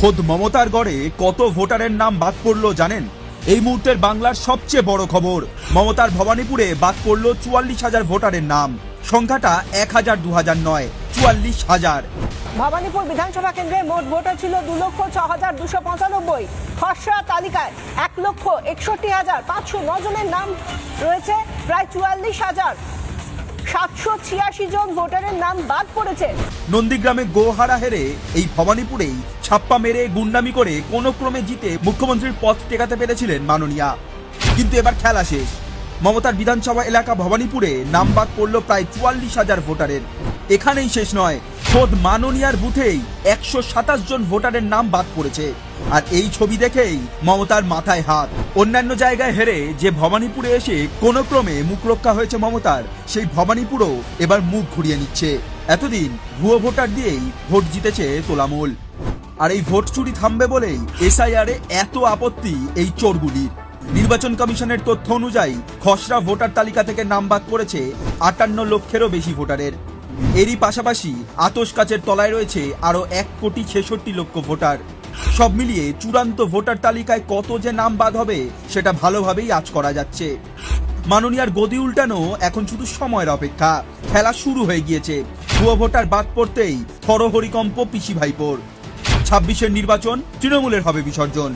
খোদ মমতার গড়ে কত ভোটারের নাম বাদ পড়ল জানেন? এই মুহূর্তের বাংলার সবচেয়ে বড় খবর, মমতার ভবানীপুরে বাদ পড়ল চুয়াল্লিশ হাজার ভোটারের নাম। সংখ্যাটা এক হাজার, দু হাজার নয়, চুয়াল্লিশ হাজার। ভবানীপুর বিধানসভা কেন্দ্রে মোট ভোটার ছিল দু লক্ষ, ছ হাজার, দুশো পঁচানব্বই। খসড়া তালিকায় এক লক্ষ, একষট্টি হাজার, পাঁচশো জনের নাম রয়েছে, প্রায় চুয়াল্লিশ হাজার। সাতশো ছিয়াশি জন ভোটারের নাম বাদ পড়েছে। নন্দীগ্রামে গোহারা হেরে এই ভবানীপুরেই ছাপ্পা মেরে গুন্ডামি করে কোনো ক্রমে জিতে মুখ্যমন্ত্রীর পথ টেকাতে পেরেছিলেন মাননীয়া। কিন্তু এবার খেলা শেষ। মমতার বিধানসভা এলাকা ভবানীপুরে নাম বাদ পড়ল প্রায় চুয়াল্লিশ হাজার ভোটারের। এখানেই শেষ নয়, খোদ মাননীয়ার বুথেই একশো সাতাশ জন ভোটারের নাম বাদ পড়েছে। আর এই ছবি দেখেই মমতার মাথায় হাত। অন্যান্য জায়গায় হেরে যে ভবানীপুরে এসে কোনো ক্রমে মুখ রক্ষা হয়েছে মমতার, সেই ভবানীপুরও এবার মুখ ঘুরিয়ে নিচ্ছে। এতদিন ভুয়ো ভোটার দিয়েই ভোট জিতেছে তোলামূল। আর এই ভোট চুরি থামবে বলেই এসআইআরে এত আপত্তি এই চোরগুলির। নির্বাচন কমিশনের তথ্য অনুযায়ী, খসড়া ভোটার তালিকা থেকে নাম বাদ পড়েছে আটান্ন লক্ষেরও বেশি ভোটারের। এরই পাশাপাশি আতস কাচের তলায় রয়েছে আরও এক কোটি ছেষট্টি লক্ষ ভোটার। সব মিলিয়ে চূড়ান্ত ভোটার তালিকায় কত যে নাম বাদ হবে, সেটা ভালোভাবেই আজ করা যাচ্ছে। মাননীয়ার গদি উল্টানো এখন শুধু সময়ের অপেক্ষা। খেলা শুরু হয়ে গিয়েছে। ভুয়ো ভোটার বাদ পড়তেই থরহরিকম্প পিসি ভাইপোর ছাব্বিশের নির্বাচন তৃণমূলের হবে বিসর্জন।